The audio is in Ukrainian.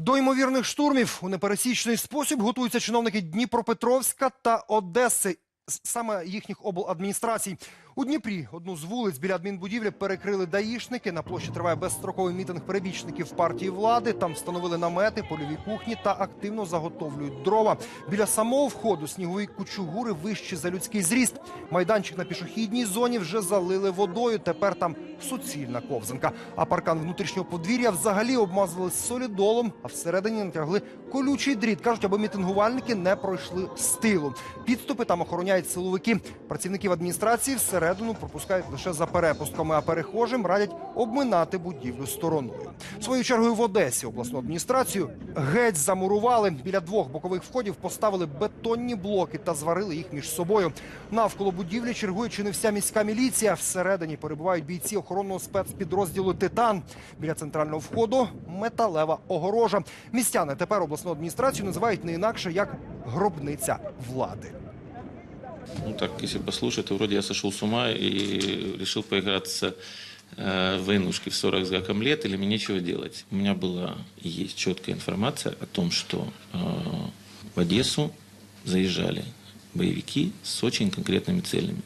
До ймовірних штурмів у непересічний спосіб готуються чиновники Дніпропетровська та Одеси. Саме їхніх обладміністрацій. У Дніпрі одну з вулиць біля адмінбудівлі перекрили даїшники. На площі триває безстроковий мітинг перебічників партії влади. Там встановили намети, польові кухні та активно заготовлюють дрова. Біля самого входу снігові кучугури вищі за людський зріст. Майданчик на пішохідній зоні вже залили водою. Тепер там суцільна ковзанка. А паркан внутрішнього подвір'я взагалі обмазали солідолом, а всередині натягли колючий дріт. кажуть, аби мітингувальники не пройшли з тилу. Підступи там охороняють силовики. Працівників адміністрації всередину пропускають лише за перепустками, а перехожим радять обминати будівлю стороною. Своєю чергою в Одесі обласну адміністрацію геть замурували. Біля двох бокових входів поставили бетонні блоки та зварили їх між собою. Навколо будівлі чергує чи не вся міська міліція. Всередині перебувають бійці охоронного спецпідрозділу Титан. Біля центрального входу металева огорожа. Містяни тепер обласну адміністрацію називають не інакше як гробниця влади. Ну так, если послушать, то вроде я сошел с ума и решил поиграться э, в войнушки в 40 с гаком лет или мне нечего делать. У меня была и есть четкая информация о том, что э, в Одессу заезжали боевики с очень конкретными целями.